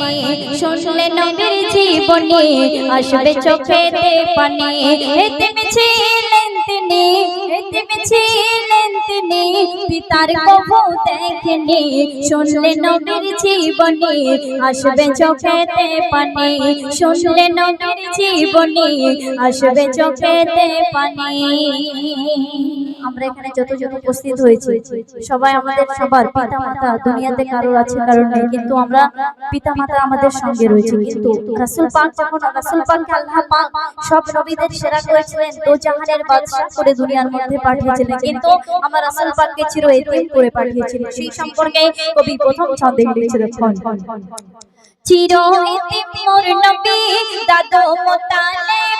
পানি শুনলে নবীর জীবনী, আসবে চোখেতে পানি। এতে ছিলেন তিনি এতে ছিলেন তিনি, পিতার কবু দেখেনি। শুনলে নবীর জীবনী, আসবে চোখেতে পানি। শুনলে নবীর জীবনী, আসবে চোখেতে পানি। আমরা এখানে যত যত উপস্থিত হয়েছি, সবাই আমাদের সবার পিতা মাতা দুনিয়াতে কারোর আছে কারণ নেই, কিন্তু আমরা পিতা মাতা আমাদের সঙ্গে রয়েছে। কিন্তু রাসূল পাক যখন, রাসূল পাককে আল্লাহ পাক সব নবীদের সেরা করেছিলেন তো জাহানের বাদশা করে দুনিয়ার মধ্যে পাঠিয়েছিলেন, কিন্তু আমার রাসূল পাককে চির এতিম করে পাঠিয়েছিলেন। সেই সম্পর্কে কবি প্রথম ছন্দে লিখছে দেখুন চির এতিম মোর নবী দাদু মোতালেব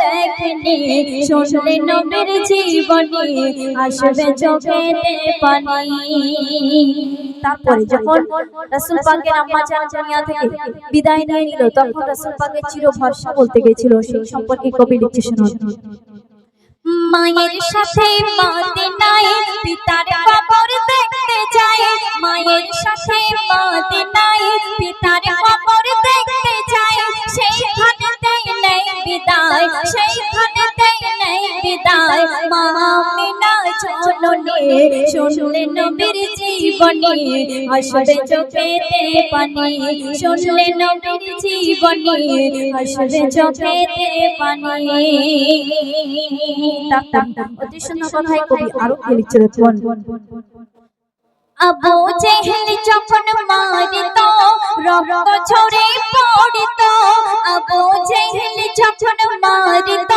দেখেনি। শুনলে নবীর জীবনী, আসবে চোখেতে পানি তারপরে যখন রাসূল পাকের আম্মা থেকে বিদায় নিয়ে নিল, তখন রাসূল পাকের চির ভরসা বলতে সেই সম্পর্কে কবি লিখছে, শুনুন। মায়ের সাথে মদিনায় পিতার কবর দেখতে যায়, মায়ের সাথে সেইখানেতে নেই বিদায় মা আমিনা শুনলে নবীর জীবনী আসবে চোখেতে পানি শুনলে নবীর জীবনী আসবে চোখেতে পানি অতি সুন্দর কথাই কবি আরও লিখছে আবু জেহেল যখন মারিত, রক্ত ঝরে পড়িত জেহেল যখন মারিত,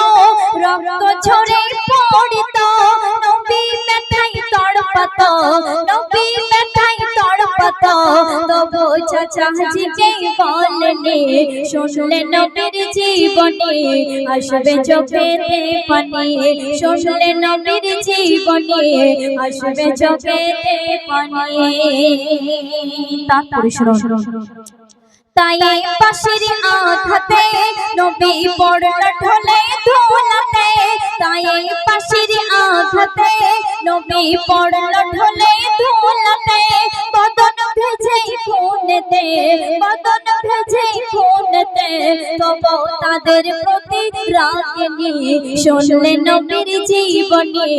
রক্ত ঝরে পড়িত, নবী ব্যথায় তড়পাত, নবী ব্যথায় তড়পাত। তবু চাচা জিকে বলনি শুনলে নবীর জীবনী, আসবে চোখেতে পানি তারপরে তাই পাশের আঘাতে নবী পড়ল ঢলে ধোলাতে। তাই পাশের আঘাতে নবী পড়ল ঢলে ধোলাতে। বদন বদন তাদের প্রতি রাগনি শুনলে নবীর জীবনী,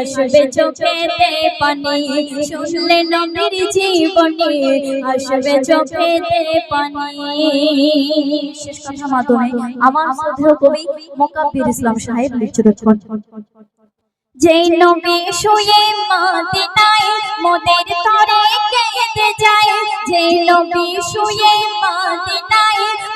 আসবে চোখেতে পানি। শুনলে নবীর জীবনী, আসবে চোখেতে পানি। শেষ কথা আমার শ্রদ্ধেয় কবি মোকাব্বির ইসলাম সাহেব লিখছে দেখুন। যেই নবী শুয়ে মদিনায়, মোদের তরে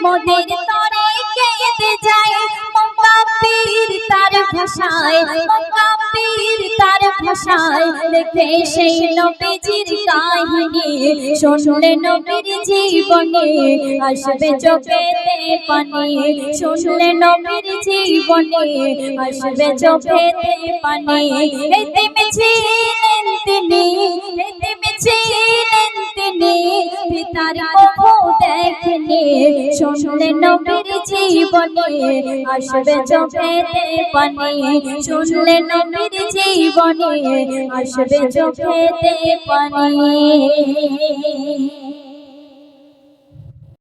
মোদের তরে কেঁদে যায়। মোকাব্বির তার ভাষায় মোকাব্বির তার ভাষায় লেখে সেই নবীজির কাহিনী। শুনলে নবীর জীবনী আসবে চোখেতে পানি। শুনলে নবীর জীবনী আসবে চোখেতে পানি। এতে মিছিলেন তিনি এতে মিছিলেন পিতার কবু দেখেনি শুনলে নবীর জীবনে আসবে চোখেতে পানি শুনলে নবীর জীবনে আসবে চোখেতে পানি